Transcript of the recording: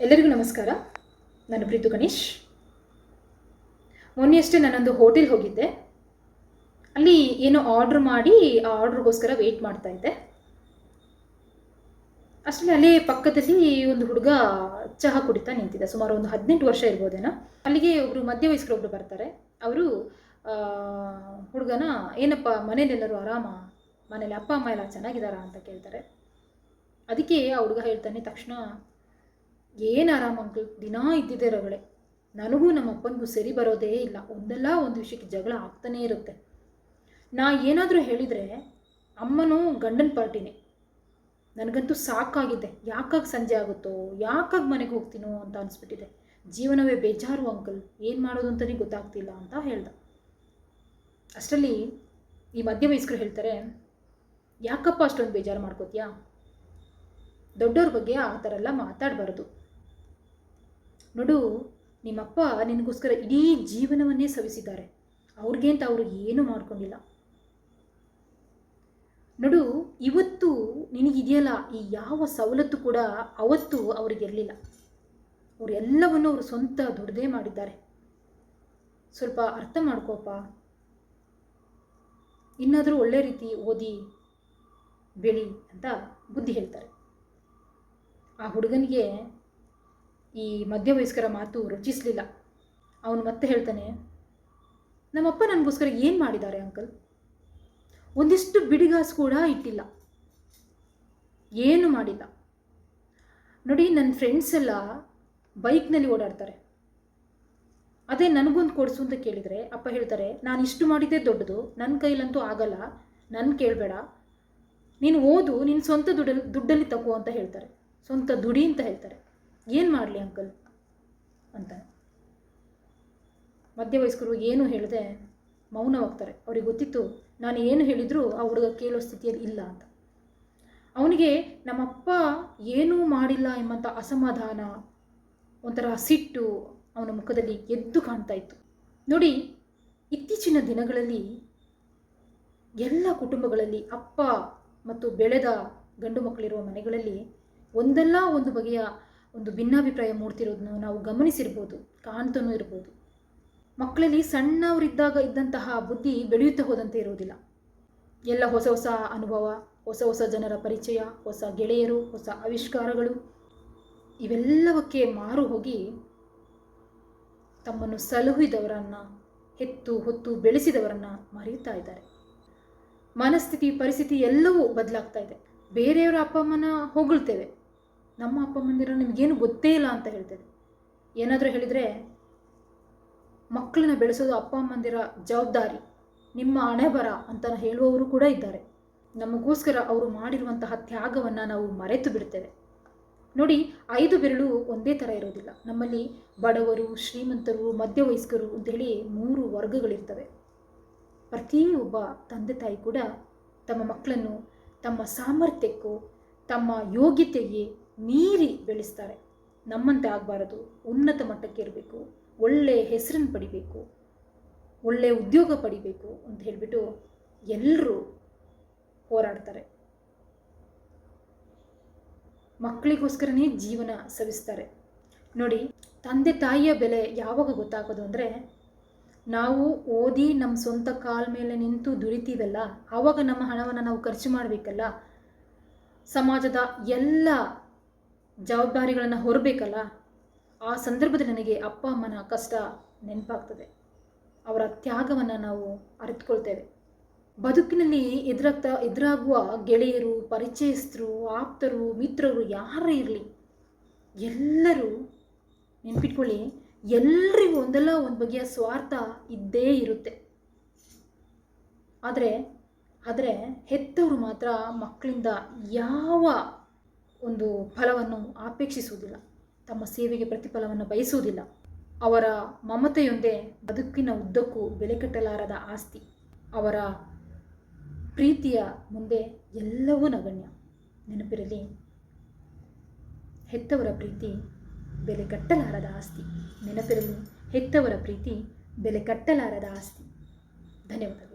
ಎಲ್ಲರಿಗೂ ನಮಸ್ಕಾರ. ನಾನು ಪ್ರೀತು ಗಣೇಶ್. ಮೊನ್ನೆಯಷ್ಟೇ ನಾನೊಂದು ಹೋಟೆಲ್ ಹೋಗಿದ್ದೆ. ಅಲ್ಲಿ ಏನೋ ಆರ್ಡ್ರ್ ಮಾಡಿ ಆ ಆರ್ಡ್ರಿಗೋಸ್ಕರ ವೆಯ್ಟ್ ಮಾಡ್ತಾ ಇದ್ದೆ. ಅಷ್ಟರಲ್ಲಿ ಅಲ್ಲೇ ಪಕ್ಕದಲ್ಲಿ ಒಂದು ಹುಡುಗ ಚಹಾ ಕುಡಿತಾ ನಿಂತಿದ್ದ. ಸುಮಾರು ಒಂದು ಹದಿನೆಂಟು ವರ್ಷ ಇರ್ಬೋದೇನೋ. ಅಲ್ಲಿಗೆ ಒಬ್ಬರು ಮಧ್ಯ ಮಧ್ಯವಯಸ್ಕರೊಬ್ಬರು ಬರ್ತಾರೆ. ಅವರು ಹುಡುಗನ, ಏನಪ್ಪ ಮನೇಲೆಲ್ಲರೂ ಆರಾಮ? ಮನೇಲಿ ಅಪ್ಪ, ಅಮ್ಮ ಎಲ್ಲ ಚೆನ್ನಾಗಿದ್ದಾರಾ? ಅಂತ ಕೇಳ್ತಾರೆ. ಅದಕ್ಕೆ ಆ ಹುಡುಗ ಹೇಳ್ತಾನೆ, ತಕ್ಷಣ ಏನು ಆರಾಮ ಅಂಕಲ್? ದಿನಾ ಇದ್ದಿದ್ದೆ ರಗಳೆ. ನನಗೂ ನಮ್ಮ ಅಪ್ಪನಿಗೂ ಸರಿ ಬರೋದೇ ಇಲ್ಲ. ಒಂದಲ್ಲ ಒಂದು ವಿಷಯಕ್ಕೆ ಜಗಳ ಆಗ್ತಾನೇ ಇರುತ್ತೆ. ನಾ ಏನಾದರೂ ಹೇಳಿದರೆ ಅಮ್ಮನೂ ಗಂಡನ ಪಾರ್ಟಿನೇ. ನನಗಂತೂ ಸಾಕಾಗಿದೆ. ಯಾಕಾಗಿ ಸಂಜೆ ಆಗುತ್ತೋ, ಯಾಕಾಗಿ ಮನೆಗೆ ಹೋಗ್ತೀನೋ ಅಂತ ಅನಿಸ್ಬಿಟ್ಟಿದೆ. ಜೀವನವೇ ಬೇಜಾರು ಅಂಕಲ್. ಏನು ಮಾಡೋದು ಅಂತಲೇ ಗೊತ್ತಾಗ್ತಿಲ್ಲ ಅಂತ ಹೇಳ್ದ. ಅಷ್ಟರಲ್ಲಿ ಈ ಮಧ್ಯ ವಯಸ್ಕರು ಹೇಳ್ತಾರೆ, ಯಾಕಪ್ಪ ಅಷ್ಟೊಂದು ಬೇಜಾರು ಮಾಡ್ಕೋತೀಯಾ? ದೊಡ್ಡವ್ರ ಬಗ್ಗೆ ಆ ಥರ ಎಲ್ಲ ಮಾತಾಡಬಾರ್ದು. ನೋಡು, ನಿಮ್ಮಪ್ಪ ನಿನಗೋಸ್ಕರ ಇಡೀ ಜೀವನವನ್ನೇ ಸವಿಸಿದ್ದಾರೆ. ಅವ್ರಿಗೆ ಅಂತ ಅವರು ಏನೂ ಮಾಡ್ಕೊಂಡಿಲ್ಲ. ನೋಡು, ಇವತ್ತು ನಿನಗಿದೆಯಲ್ಲ, ಈ ಯಾವ ಸವಲತ್ತು ಕೂಡ ಅವತ್ತು ಅವರಿಗಿರಲಿಲ್ಲ. ಅವ್ರು ಎಲ್ಲವನ್ನು ಅವರು ಸ್ವಂತ ದೊಡ್ಡದೇ ಮಾಡಿದ್ದಾರೆ. ಸ್ವಲ್ಪ ಅರ್ಥ ಮಾಡ್ಕೋಪ ಇನ್ನಾದರೂ ಒಳ್ಳೆ ರೀತಿ ಓದಿ, ಬೆಳಿ ಅಂತ ಬುದ್ಧಿ ಹೇಳ್ತಾರೆ. ಆ ಹುಡುಗನಿಗೆ ಈ ಮಧ್ಯವಯಸ್ಕರ ಮಾತು ರುಚಿಸಲಿಲ್ಲ. ಅವನು ಮತ್ತೆ ಹೇಳ್ತಾನೆ, ನಮ್ಮಪ್ಪ ನನಗೋಸ್ಕರ ಏನು ಮಾಡಿದ್ದಾರೆ ಅಂಕಲ್? ಒಂದಿಷ್ಟು ಬಿಡಿಗಾಸು ಕೂಡ ಇಟ್ಟಿಲ್ಲ. ಏನು ಮಾಡಿಲ್ಲ. ನೋಡಿ ನನ್ನ ಫ್ರೆಂಡ್ಸ್ ಎಲ್ಲ ಬೈಕ್ನಲ್ಲಿ ಓಡಾಡ್ತಾರೆ. ಅದೇ ನನಗೊಂದು ಕೊಡಿಸು ಅಂತ ಕೇಳಿದರೆ ಅಪ್ಪ ಹೇಳ್ತಾರೆ, ನಾನು ಇಷ್ಟು ಮಾಡಿದ್ದೇ ದೊಡ್ಡದು ನನ್ನ ಕೈಲಂತೂ ಆಗಲ್ಲ ನನ್ನ ಕೇಳಬೇಡ. ನೀನು ಓದು ನಿನ್ನ ಸ್ವಂತ ದುಡ್ಡಲ್ಲಿ ದುಡ್ಡಲ್ಲಿ ತಗೋ ಅಂತ ಹೇಳ್ತಾರೆ. ಸ್ವಂತ ದುಡಿ ಅಂತ ಹೇಳ್ತಾರೆ. ಏನು ಮಾಡಲಿ ಅಂಕಲ್? ಅಂತ. ಮಧ್ಯವಯಸ್ಕರು ಏನು ಹೇಳದೆ ಮೌನವಾಗ್ತಾರೆ. ಅವ್ರಿಗೆ ಗೊತ್ತಿತ್ತು, ನಾನು ಏನು ಹೇಳಿದರೂ ಆ ಹುಡುಗ ಕೇಳೋ ಸ್ಥಿತಿಯಲ್ಲಿ ಇಲ್ಲ ಅಂತ. ಅವನಿಗೆ, ನಮ್ಮಪ್ಪ ಏನೂ ಮಾಡಿಲ್ಲ ಎಂಬಂಥ ಅಸಮಾಧಾನ, ಒಂಥರ ಸಿಟ್ಟು ಅವನ ಮುಖದಲ್ಲಿ ಎದ್ದು ಕಾಣ್ತಾ ಇತ್ತು. ನೋಡಿ, ಇತ್ತೀಚಿನ ದಿನಗಳಲ್ಲಿ ಎಲ್ಲ ಕುಟುಂಬಗಳಲ್ಲಿ ಅಪ್ಪ ಮತ್ತು ಬೆಳೆದ ಗಂಡು ಮಕ್ಕಳಿರುವ ಮನೆಗಳಲ್ಲಿ ಒಂದಲ್ಲ ಒಂದು ಬಗೆಯ ಒಂದು ಭಿನ್ನಾಭಿಪ್ರಾಯ ಮೂಡ್ತಿರೋದನ್ನು ನಾವು ಗಮನಿಸಿರ್ಬೋದು, ಕಾಣ್ತಾನೂ ಇರ್ಬೋದು. ಮಕ್ಕಳಲ್ಲಿ ಸಣ್ಣವರಿದ್ದಾಗ ಇದ್ದಂತಹ ಬುದ್ಧಿ ಬೆಳೆಯುತ್ತಾ ಹೋದಂತೆ ಇರೋದಿಲ್ಲ. ಎಲ್ಲ ಹೊಸ ಹೊಸ ಅನುಭವ, ಹೊಸ ಹೊಸ ಜನರ ಪರಿಚಯ, ಹೊಸ ಗೆಳೆಯರು, ಹೊಸ ಆವಿಷ್ಕಾರಗಳು, ಇವೆಲ್ಲವಕ್ಕೆ ಮಾರು ಹೋಗಿ ತಮ್ಮನ್ನು ಸಲಹಿದವರನ್ನು, ಹೆತ್ತು ಹೊತ್ತು ಬೆಳೆಸಿದವರನ್ನು ಮರೆಯುತ್ತಾ ಇದ್ದಾರೆ. ಮನಸ್ಥಿತಿ, ಪರಿಸ್ಥಿತಿ ಎಲ್ಲವೂ ಬದಲಾಗ್ತಾ ಇದೆ. ಬೇರೆಯವರ ಅಪ್ಪ, ಅಮ್ಮನ ಹೊಗಳ್ತೇವೆ. ನಮ್ಮ ಅಪ್ಪ ಮಂದಿರ ನಿಮಗೇನು ಗೊತ್ತೇ ಇಲ್ಲ ಅಂತ ಹೇಳ್ತೇನೆ ಏನಾದರೂ ಹೇಳಿದರೆ ಮಕ್ಕಳನ್ನ ಬೆಳೆಸೋದು ಅಪ್ಪ ಅಮ್ಮಂದಿರ ಜವಾಬ್ದಾರಿ, ನಿಮ್ಮ ಹಣೆ ಬರ ಅಂತ ಹೇಳುವವರು ಕೂಡ ಇದ್ದಾರೆ. ನಮಗೋಸ್ಕರ ಅವರು ಮಾಡಿರುವಂತಹ ತ್ಯಾಗವನ್ನು ನಾವು ಮರೆತು ಬಿಡ್ತೇವೆ. ನೋಡಿ, ಐದು ಬೆರಳು ಒಂದೇ ಥರ ಇರೋದಿಲ್ಲ. ನಮ್ಮಲ್ಲಿ ಬಡವರು, ಶ್ರೀಮಂತರು, ಮಧ್ಯವಯಸ್ಕರು ಅಂತೇಳಿ ಮೂರು ವರ್ಗಗಳಿರ್ತವೆ. ಪ್ರತಿಯೊಬ್ಬ ತಂದೆ ತಾಯಿ ಕೂಡ ತಮ್ಮ ಮಕ್ಕಳನ್ನು ತಮ್ಮ ಸಾಮರ್ಥ್ಯಕ್ಕೂ, ತಮ್ಮ ಯೋಗ್ಯತೆಗೆ ಮೀರಿ ಬೆಳೆಸ್ತಾರೆ. ನಮ್ಮಂತೆ ಆಗಬಾರದು. ಉನ್ನತ ಮಟ್ಟಕ್ಕೆ ಇರಬೇಕು. ಒಳ್ಳೆಯ ಹೆಸರನ್ನು ಪಡಿಬೇಕು. ಒಳ್ಳೆಯ ಉದ್ಯೋಗ ಪಡಿಬೇಕು ಅಂತ ಹೇಳಿಬಿಟ್ಟು ಎಲ್ಲರೂ ಹೋರಾಡ್ತಾರೆ. ಮಕ್ಕಳಿಗೋಸ್ಕರನೇ ಜೀವನ ಸವಿಸ್ತಾರೆ. ನೋಡಿ, ತಂದೆ ತಾಯಿಯ ಬೆಲೆ ಯಾವಾಗ ಗೊತ್ತಾಗೋದು ಅಂದರೆ, ನಾವು ಓದಿ ನಮ್ಮ ಸ್ವಂತ ಕಾಲ ಮೇಲೆ ನಿಂತು ದುಡಿತೀವಲ್ಲ, ಆವಾಗ ನಮ್ಮ ಹಣವನ್ನು ನಾವು ಖರ್ಚು ಮಾಡಬೇಕಲ್ಲ? ಸಮಾಜದ ಎಲ್ಲ ಜವಾಬ್ದಾರಿಗಳನ್ನು ಹೊರಬೇಕಲ್ಲ, ಆ ಸಂದರ್ಭದಲ್ಲಿ ನನಗೆ ಅಪ್ಪ, ಅಮ್ಮನ ಕಷ್ಟ ನೆನಪಾಗ್ತದೆ. ಅವರ ತ್ಯಾಗವನ್ನು ನಾವು ಅರಿತುಕೊಳ್ತೇವೆ. ಬದುಕಿನಲ್ಲಿ ಎದುರಾಗ್ತಾ, ಎದುರಾಗುವ ಗೆಳೆಯರು, ಪರಿಚಯಸ್ಥರು, ಆಪ್ತರು, ಮಿತ್ರರು ಯಾರೇ ಇರಲಿ, ಎಲ್ಲರೂ ನೆನ್ಪಿಟ್ಕೊಳ್ಳಿ ಎಲ್ಲರಿಗೂ ಒಂದಲ್ಲ ಒಂದು ಬಗೆಯ ಸ್ವಾರ್ಥ ಇದ್ದೇ ಇರುತ್ತೆ. ಆದರೆ ಆದರೆ ಹೆತ್ತವರು ಮಾತ್ರ ಮಕ್ಕಳಿಂದ ಯಾವ ಒಂದು ಫಲವನ್ನು ಅಪೇಕ್ಷಿಸುವುದಿಲ್ಲ. ತಮ್ಮ ಸೇವೆಗೆ ಪ್ರತಿಫಲವನ್ನು ಬಯಸುವುದಿಲ್ಲ. ಅವರ ಮಮತೆಯೊಂದೇ ಬದುಕಿನ ಉದ್ದಕ್ಕೂ ಬೆಲೆ ಕಟ್ಟಲಾರದ ಆಸ್ತಿ. ಅವರ ಪ್ರೀತಿಯ ಮುಂದೆ ಎಲ್ಲವೂ ನಗಣ್ಯ. ನೆನಪಿರಲಿ, ಹೆತ್ತವರ ಪ್ರೀತಿ ಬೆಲೆ ಕಟ್ಟಲಾರದ ಆಸ್ತಿ. ನೆನಪಿರಲಿ, ಹೆತ್ತವರ ಪ್ರೀತಿ ಬೆಲೆ ಕಟ್ಟಲಾರದ ಆಸ್ತಿ. ಧನ್ಯವಾದಗಳು.